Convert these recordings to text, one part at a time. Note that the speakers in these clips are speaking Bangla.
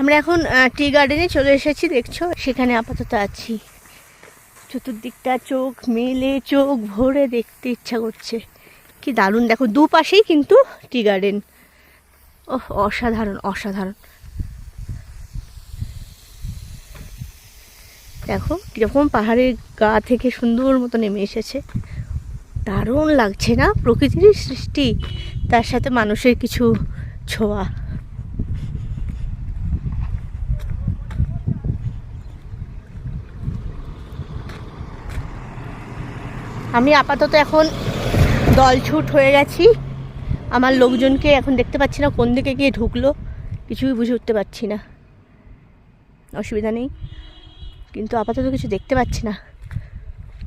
আমরা এখন টি গার্ডেনে চলে এসেছি, দেখছ? সেখানে আপাতত আছি। চতুর্দিকটা চোখ মেলে, চোখ ভরে দেখতে ইচ্ছা করছে। কি দারুণ, দেখো, দুপাশেই কিন্তু টি গার্ডেন ও অসাধারণ অসাধারণ। দেখো, কীরকম পাহাড়ের গা থেকে সুন্দর মতো নেমে এসেছে। দারুণ লাগছে না? প্রকৃতির সৃষ্টি, তার সাথে মানুষের কিছু ছোঁয়া। আমি আপাতত এখন দলছুট হয়ে গেছি। আমার লোকজনকে এখন দেখতে পাচ্ছি না, কোন দিকে গিয়ে ঢুকলো, কিছুই বুঝে উঠতে পারছি না। অসুবিধা নেই, কিন্তু আপাতত কিছু দেখতে পাচ্ছি না।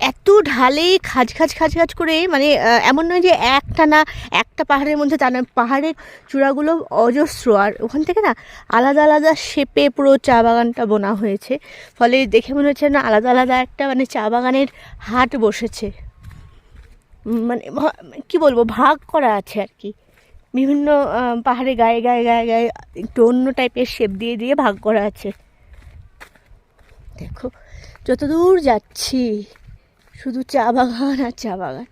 এত ঢালে খাজ খাজ খাজ খাজ করে মানে এমন নয় যে একটা না, একটা পাহাড়ের মধ্যে তা পাহাড়ের চূড়াগুলো অজস্র, আর ওখান থেকে না আলাদা আলাদা শেপে পুরো চা বাগানটা বোনা হয়েছে। ফলে দেখে মনে হচ্ছে না আলাদা আলাদা একটা মানে চা বাগানের হাট বসেছে। মানে কি বলব, ভাগ করা আছে আর কি। বিভিন্ন পাহাড়ে গায়ে গায়ে গায়ে গায়ে একটু অন্য টাইপের শেপ দিয়ে দিয়ে ভাগ করা আছে। দেখো যত দূর যাচ্ছি, শুধু চা বাগান আর চা বাগান।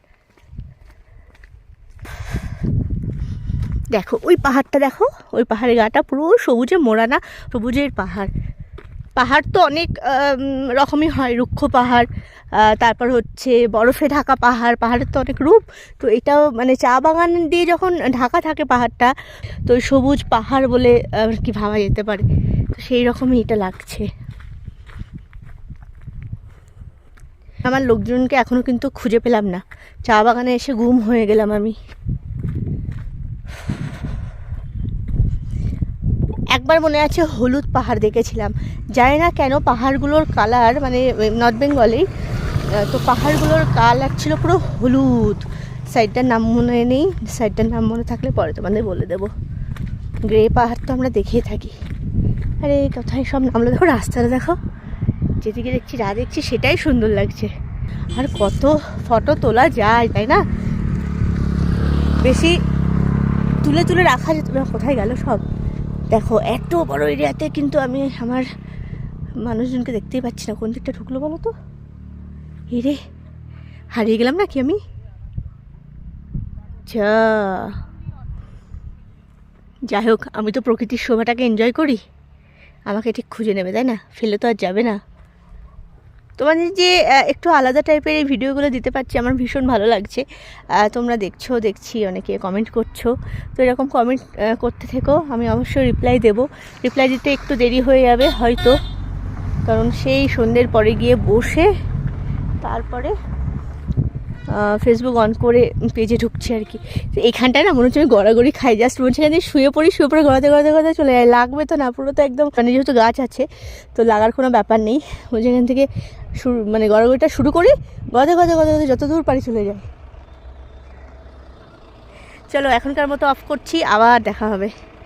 দেখো, ওই পাহাড়টা দেখো, ওই পাহাড়ের গাটা পুরো সবুজে মোড়ানা, সবুজের পাহাড়। পাহাড় তো অনেক রকমই হয়, রুক্ষ পাহাড় তারপর হচ্ছে বরফে ঢাকা পাহাড়, পাহাড়ের তো অনেক রূপ। তো এটাও মানে চা বাগান দিয়ে যখন ঢাকা থাকে পাহাড়টা, তো সবুজ পাহাড় বলে আর কি ভাবা যেতে পারে। তো সেই রকমই এটা লাগছে। আমার লোকজনকে এখনও কিন্তু খুঁজে পেলাম না। চা বাগানে এসে গুম হয়ে গেলাম আমি। একবার মনে আছে হলুদ পাহাড় দেখেছিলাম। জানি না কেন পাহাড়গুলোর কালার মানে নর্থ বেঙ্গলেই তো পাহাড়গুলোর কালার ছিল পুরো হলুদ। সাইডটার নাম মনে নেই, সাইডটার নাম মনে থাকলে পরে তোমাদের বলে দেবো। গ্রে পাহাড় তো আমরা দেখেই থাকি। আরে, কোথায় সব নামলো? দেখো, রাস্তাটা দেখো। যেদিকে দেখছি, যা দেখছি, সেটাই সুন্দর লাগছে। আর কত ফটো তোলা যায়, তাই না? বেশি তুলে তুলে রাখা যেত কোথায় গেল সব? দেখো, এত বড় এরিয়াতে কিন্তু আমি আমার মানুষজনকে দেখতেই পাচ্ছি না। কোন দিকটা ঢুকলো বলো তো? এরে, হারিয়ে গেলাম নাকি আমি? যা। যাই হোক, আমি তো প্রকৃতির শোভাটাকে এনজয় করি। আমাকে ঠিক খুঁজে নেবে, তাই না? ফেলে তো আর যাবে না। তোমাদের যে একটু আলাদা টাইপের এই ভিডিওগুলো দিতে পারছি, আমার ভীষণ ভালো লাগছে। তোমরা দেখছ, দেখছি, অনেকে কমেন্ট করছ। তো এরকম কমেন্ট করতে থেকো, আমি অবশ্যই রিপ্লাই দেব। রিপ্লাই দিতে একটু দেরি হয়ে যাবে হয়তো, কারণ সেই সন্ধ্যের পরে গিয়ে বসে, তারপরে ফেসবুক অন করে পেজে ঢুকছি আর কি। তো এখানটায় না মনে হচ্ছে আমি গড়াগড়ি খাই। জাস্ট মনে হচ্ছে শুয়ে পড়ি, শুয়ে পড়ে গড়াতে গড়াতে গড়াতে চলে যায় লাগবে তো না, পুরো তো একদম মানে যেহেতু গাছ আছে, তো লাগার কোনো ব্যাপার নেই। ওই যেখান থেকে শুরু মানে গড়াগড়িটা শুরু করি, গড়াতে গড়াতে গড়াতে যত দূর পারি চলে যায় চলো এখনকার মতো অফ করছি, আবার দেখা হবে।